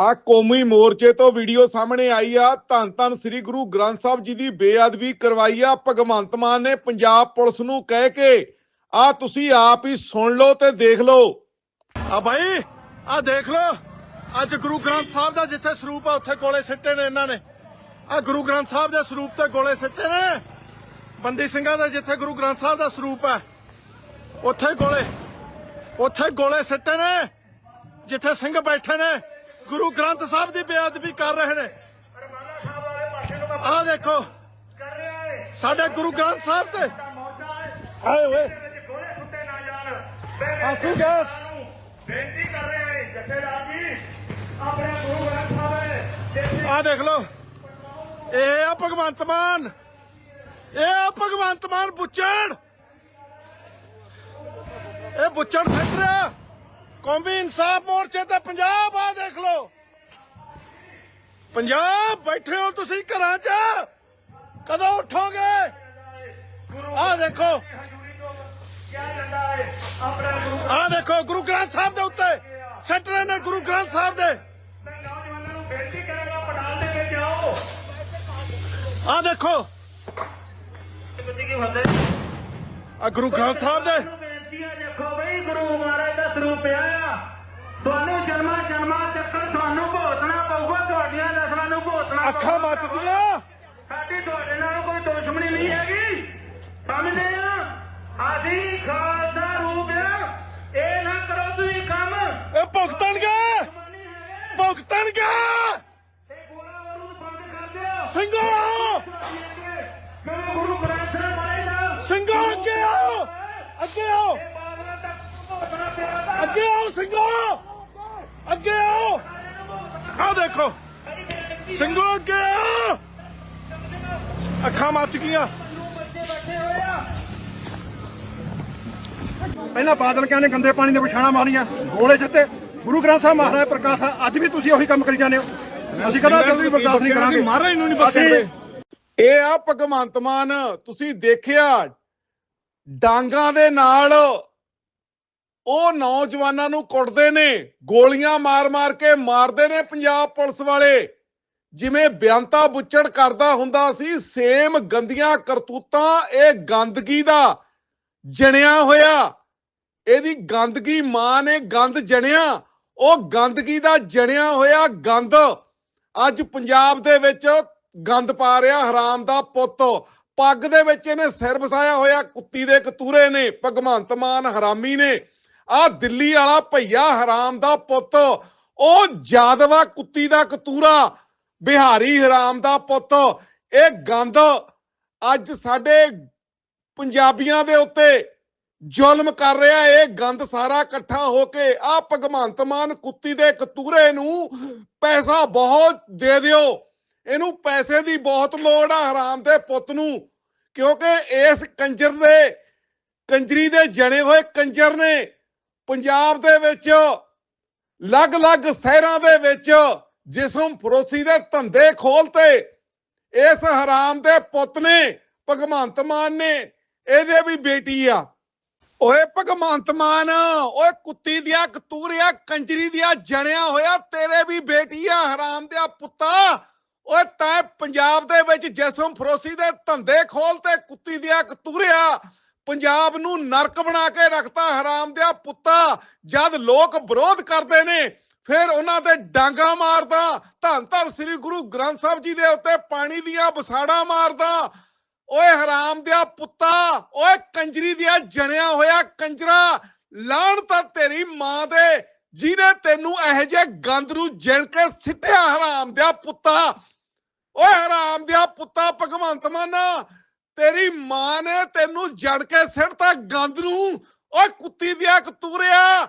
ਆ ਕੌਮੀ ਮੋਰਚੇ ਤੋਂ ਵੀਡੀਓ ਸਾਹਮਣੇ ਆਈ ਆ। ਧੰਨ ਧੰਨ ਸ੍ਰੀ ਗੁਰੂ ਗ੍ਰੰਥ ਸਾਹਿਬ ਜੀ ਦੀ ਬੇਅਦਬੀ ਕਰਵਾਈ ਆ। ਭਗਵੰਤ ਮਾਨ ਨੇ ਪੰਜਾਬ ਪੁਲਿਸ ਨੂੰ ਕਹਿ ਕੇ ਆ ਤੁਸੀਂ ਆਪ ਹੀ ਸੁਣ ਲਓ ਤੇ ਦੇਖ ਲਓ। ਆ ਭਾਈ ਆ ਦੇਖ ਲੋ ਅੱਜ ਗੁਰੂ ਗ੍ਰੰਥ ਸਾਹਿਬ ਦਾ ਜਿੱਥੇ ਸਰੂਪ ਆ, ਉੱਥੇ ਗੋਲੇ ਸਿੱਟੇ ਨੇ ਇਹਨਾਂ ਨੇ। ਆ ਗੁਰੂ ਗ੍ਰੰਥ ਸਾਹਿਬ ਦੇ ਸਰੂਪ ਤੇ ਗੋਲੇ ਸਿੱਟੇ ਨੇ। ਬੰਦੀ ਸਿੰਘਾਂ ਦਾ ਜਿੱਥੇ ਗੁਰੂ ਗ੍ਰੰਥ ਸਾਹਿਬ ਦਾ ਸਰੂਪ ਹੈ ਉੱਥੇ ਗੋਲੇ ਉੱਥੇ ਗੋਲੇ ਸਿੱਟੇ ਨੇ। ਜਿੱਥੇ ਸਿੰਘ ਬੈਠੇ ਨੇ ਗੁਰੂ ਗ੍ਰੰਥ ਸਾਹਿਬ ਦੀ ਬੇਅਦਬੀ ਕਰ ਰਹੇ ਨੇ। ਆਹ ਦੇਖੋ, ਸਾਡੇ ਗੁਰੂ ਗ੍ਰੰਥ ਸਾਹਿਬ ਤੇ। ਆਏ ਹੋਏ। ਆਸੂ ਗੈਸ ਬੇਨਤੀ ਕਰ ਰਹੇ ਹਾਂ ਜਥੇਦਾਰ ਜੀ ਆਪਣੇ ਗੁਰੂ ਗ੍ਰੰਥ ਸਾਹਿਬ ਆ ਦੇਖ ਲਓ। ਇਹ ਆ ਭਗਵੰਤ ਮਾਨ। ਇਹ ਆ ਭਗਵੰਤ ਮਾਨ ਬੁੱਚੜ। ਇਹ ਬੁੱਚੜ ਸੈਕਟਰ ਕੌਮੀ ਇਨਸਾਫ ਮੋਰਚੇ ਤੇ ਪੰਜਾਬ ਆ ਦੇਖ ਲਓ। ਪੰਜਾਬ ਬੈਠੇ ਹੋ ਤੁਸੀਂ ਘਰਾਂ 'ਚ। ਕਦੋਂ ਉਠੋਗੇ? ਆ ਦੇਖੋ। ਆ ਦੇਖੋ, ਗੁਰੂ ਗ੍ਰੰਥ ਸਾਹਿਬ ਦੇ ਉੱਤੇ। ਸੈਕਟਰ ਨੇ ਗੁਰੂ ਗ੍ਰੰਥ ਸਾਹਿਬ ਦੇ। ਆ ਦੇਖੋ। ਬੱਤੀ ਆ ਗੁਰੂ ਗ੍ਰੰਥ ਸਾਹਿਬ ਦੇ। ਦੇਖੋ ਬਈ, ਗੁਰੂ ਸਰੂਪ ਪਿਆ ਆ। ਤੁਹਾਨੂੰ ਜਨਮਾਂ ਜਨਮਾਂ ਚੱਕਰ ਤੁਹਾਨੂੰ ਭੋਗਣਾ ਪਊਗਾ ਤੁਹਾਡੀਆਂ ਨਸਲਾਂ ਨੂੰ ਭੋਗਣਾ ਅੱਖਾਂ। ਮੱਚਦੀਆਂ। ਸਾਡੀ ਤੁਹਾਡੇ ਨਾਲ ਕੋਈ ਦੁਸ਼ਮਣੀ ਨਹੀਂ ਹੈਗੀ। ਸਮਝਦੇ ਆ? ਅਸੀਂ ਖਾਲਸਾ ਰੂਪ ਆ। ਇਹ ਨਾ ਕਰੋ ਤੁਸੀਂ ਕੰਮ। ਇਹ ਭੁਗਤਣਗੇ। ਭੁਗਤਣਗੇ। ਇਹ ਗੋਲਾ ਬਾਰੂਦ ਬੰਦ ਕਰ ਦਿਓ ਸਿੰਘੋ ਆਓ ਗੁਰੂ ਗੁਰੂ ਗ੍ਰੰਥ ਸਾਹਿਬ ਮਾਰੇ ਨਾ ਸਿੰਘੋ ਅੱਗੇ ਆਓ ਅੱਗੇ ਆਓ ਇਹ ਬਾਬਰਾ ਤੱਕ ਭੋਗਣਾ ਪਿਆ ਦਾ ਅੱਗੇ ਆਓ ਸਿੰਘੋ। ਅੱਗੇ ਆਓ। ਆ ਦੇਖੋ। ਸਿੰਘੋ ਅੱਗੇ ਆਓ। ਅੱਖਾਂ ਮੱਚ ਗਈਆਂ। ਪਹਿਲਾਂ ਬਾਦਲ ਕਹਿੰਦੇ ਗੰਦੇ ਪਾਣੀ ਦੇ ਪਛਾਣਾ ਮਾਰੀਆਂ ਗੋਲੇ ਛੱਤੇ ਗੁਰੂ ਗ੍ਰੰਥ ਸਾਹਿਬ ਮਹਾਰਾਜ ਪ੍ਰਕਾਸ਼ ਆ, ਅੱਜ ਵੀ ਤੁਸੀਂ ਉਹੀ ਕੰਮ ਕਰੀ ਜਾਂਦੇ ਹੋ। ਅਸੀਂ ਕਦਾ ਕਦੇ ਵੀ ਬਰਦਾਸ਼ਤ ਨਹੀਂ ਕਰਾਂਗੇ। ਮਹਾਰਾਜ ਨੂੰ ਨਹੀਂ ਬਖਸ਼ਣਗੇ ਇਹ ਆ ਭਗਵੰਤ ਮਾਨ ਤੁਸੀਂ ਦੇਖਿਆ ਡਾਂਗਾਂ ਦੇ ਨਾਲ ਉਹ ਨੌਜਵਾਨਾਂ ਨੂੰ ਕੁੱਟਦੇ ਨੇ, ਗੋਲੀਆਂ ਮਾਰ-ਮਾਰ ਕੇ ਮਾਰਦੇ ਨੇ ਪੰਜਾਬ ਪੁਲਿਸ ਵਾਲੇ। ਜਿਵੇਂ ਬਿਆੰਤਾ ਬੁੱਚੜ ਕਰਦਾ ਹੁੰਦਾ ਸੀ, ਸੇਮ ਗੰਦੀਆਂ ਕਰਤੂਤਾਂ ਇਹ ਗੰਦਗੀ ਦਾ ਜਣਿਆ ਹੋਇਆ। ਇਹਦੀ ਗੰਦਗੀ ਮਾਂ ਨੇ ਗੰਦ ਜਣਿਆ, ਉਹ ਗੰਦਗੀ ਦਾ ਜਣਿਆ ਹੋਇਆ ਗੰਦ ਅੱਜ ਪੰਜਾਬ ਦੇ ਵਿੱਚ ਗੰਦ ਪਾ ਰਿਹਾ ਹਰਾਮ ਦਾ ਪੁੱਤ। ਪੱਗ ਦੇ ਵਿੱਚ ਇਹਨੇ ਸਿਰ ਵਸਾਇਆ ਹੋਇਆ, ਕੁੱਤੀ ਦੇ ਕਤੂਰੇ ਨੇ, ਭਗਵੰਤ ਮਾਨ ਹਰਾਮੀ ਨੇ। ਆ ਦਿੱਲੀ ਵਾਲਾ ਭਈਆ ਹਰਾਮ ਦਾ ਪੁੱਤ, ਉਹ ਜਾਦਵਾ ਕੁੱਤੀ ਦਾ ਕਤੂਰਾ, ਬਿਹਾਰੀ ਹਰਾਮ ਦਾ ਪੁੱਤ। ਇਹ ਗੰਦ ਅੱਜ ਸਾਡੇ ਪੰਜਾਬੀਆਂ ਦੇ ਉੱਤੇ ਜ਼ੁਲਮ ਕਰ ਰਿਹਾ, ਇਹ ਗੰਦ ਸਾਰਾ ਇਕੱਠਾ ਹੋ ਕੇ ਆ ਭਗਵੰਤ ਮਾਨ ਕੁੱਤੀ ਦੇ ਕਤੂਰੇ ਨੂੰ ਪੈਸਾ ਬਹੁਤ ਦੇ ਦਿਓ। ਇਹਨੂੰ ਪੈਸੇ ਦੀ ਬਹੁਤ ਲੋੜ ਆ ਹਰਾਮ ਦੇ ਪੁੱਤ ਨੂੰ, ਕਿਉਂਕਿ ਇਸ ਕੰਜਰ ਦੇ, ਕੰਜਰੀ ਦੇ ਜਣੇ ਹੋਏ ਕੰਜਰ ਨੇ ਪੰਜਾਬ ਦੇ ਵਿੱਚ ਲਗ-ਲਗ ਸ਼ਹਿਰਾਂ ਦੇ ਵਿੱਚ ਜਿਸਮ ਫਰੋਸੀ ਦੇ ਧੰਦੇ ਖੋਲਤੇ ਇਸ ਹਰਾਮ ਦੇ ਪੁੱਤ ਨੇ, ਭਗਵੰਤ ਮਾਨ ਨੇ, ਇਹਦੇ ਵੀ ਬੇਟੀ ਆ। ਓਏ ਭਗਵੰਤ ਮਾਨ, ਓਏ ਕੁੱਤੀ ਦੀਆਂ ਕਤੂਰਿਆ, ਕੰਜਰੀ ਦੀਆਂ ਜਣਿਆ ਹੋਇਆ, ਤੇਰੇ ਵੀ ਬੇਟੀ ਆ ਹਰਾਮ ਦਿਆ ਪੁੱਤਾ। ਓਏ ਤੈਂ ਪੰਜਾਬ ਦੇ ਵਿੱਚ ਜਿਸਮ ਫਰੋਸੀ ਦੇ ਧੰਦੇ ਖੋਲਤੇ ਕੁੱਤੀ ਦੀਆਂ ਕਤੂਰਿਆ ਪੰਜਾਬ ਨੂੰ ਨਰਕ ਬਣਾ ਕੇ ਰੱਖਤਾ ਹਰਾਮ ਦਿਆ ਪੁੱਤਾ, ਜਦ ਲੋਕ ਵਿਰੋਧ ਕਰਦੇ ਨੇ, ਫਿਰ ਉਹਨਾਂ ਤੇ ਡਾਂਗਾ ਮਾਰਦਾ, ਧੰਨ ਧੰਨ ਸ੍ਰੀ ਗੁਰੂ ਗ੍ਰੰਥ ਸਾਹਿਬ ਜੀ ਦੇ ਉੱਤੇ ਪਾਣੀ ਦੀਆਂ ਬਸਾੜਾ ਮਾਰਦਾ। ਓਏ ਹਰਾਮ ਦਿਆ ਪੁੱਤਾ, ਓਏ ਕੰਜਰੀ ਦਿਆ ਜਣਿਆ ਹੋਇਆ ਕੰਜਰਾ ਲਾਣ ਤਾਂ ਤੇਰੀ ਮਾਂ ਦੇ, ਜਿਹਨੇ ਤੈਨੂੰ ਇਹੋ ਜਿਹੇ ਗੰਦ ਨੂੰ ਜਿਣ ਕੇ ਸਿੱਟਿਆ ਹਰਾਮ ਦਿਆ ਪੁੱਤਾ। ਓਏ ਹਰਾਮ ਦਿਆ ਪੁੱਤਾ ਭਗਵੰਤ ਮਾਨਾ ਤੇਰੀ ਮਾਂ ਨੇ ਤੈਨੂੰ ਜੜ ਕੇ ਸਿੱਟਤਾ ਗੰਦ ਨੂੰ। ਓਏ ਕੁੱਤੀ ਦਿਆ ਕਤੂਰਿਆ,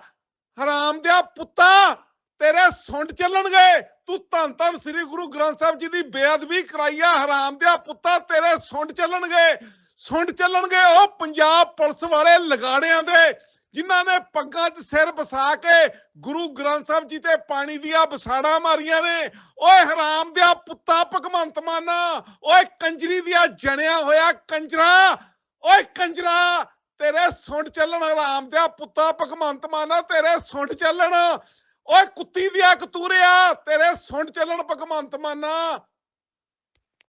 ਹਰਾਮ ਦਿਆ ਪੁੱਤਾ, ਤੇਰੇ ਸੁੰਡ ਚੱਲਣਗੇ। ਤੂੰ ਧੰਨ ਧੰਨ ਸ੍ਰੀ ਗੁਰੂ ਗ੍ਰੰਥ ਸਾਹਿਬ ਜੀ ਦੀ ਬੇਅਦਬੀ ਕਰਾਈ ਆ ਹਰਾਮ ਦਿਆ ਪੁੱਤਾ, ਤੇਰੇ ਸੁੰਡ ਚੱਲਣਗੇ। ਸੁੰਡ ਚੱਲਣਗੇ ਉਹ ਪੰਜਾਬ ਪੁਲਿਸ ਵਾਲੇ ਲਗਾੜਿਆਂ ਦੇ। ਜਿਨ੍ਹਾਂ ਨੇ ਪੱਗਾਂ 'ਚ ਸਿਰ ਵਸਾ ਕੇ ਗੁਰੂ ਗ੍ਰੰਥ ਸਾਹਿਬ ਜੀ ਤੇ ਪਾਣੀ ਦੀਆਂ ਬਸਾੜਾਂ ਮਾਰੀਆਂ ਨੇ, ਓਏ ਹਰਾਮ ਦਿਆ ਪੁੱਤਾ ਭਗਵੰਤ ਮਾਨਾ, ਓਏ ਕੰਜਰੀ ਦੀਆਂ ਜਣਿਆ ਹੋਇਆ ਕੰਜਰਾ, ਓਏ ਕੰਜਰਾ, ਤੇਰੇ ਸੁੰਡ ਚੱਲਣ ਹਰਾਮ ਦਿਆ ਪੁੱਤਾ ਭਗਵੰਤ ਮਾਨਾ, ਤੇਰੇ ਸੁੰਡ ਚੱਲਣ, ਓਏ ਕੁੱਤੀ ਦਿਆ ਕਤੂਰਿਆ, ਤੇਰੇ ਸੁਣ ਚੱਲਣ ਭਗਵੰਤ ਮਾਨਾ।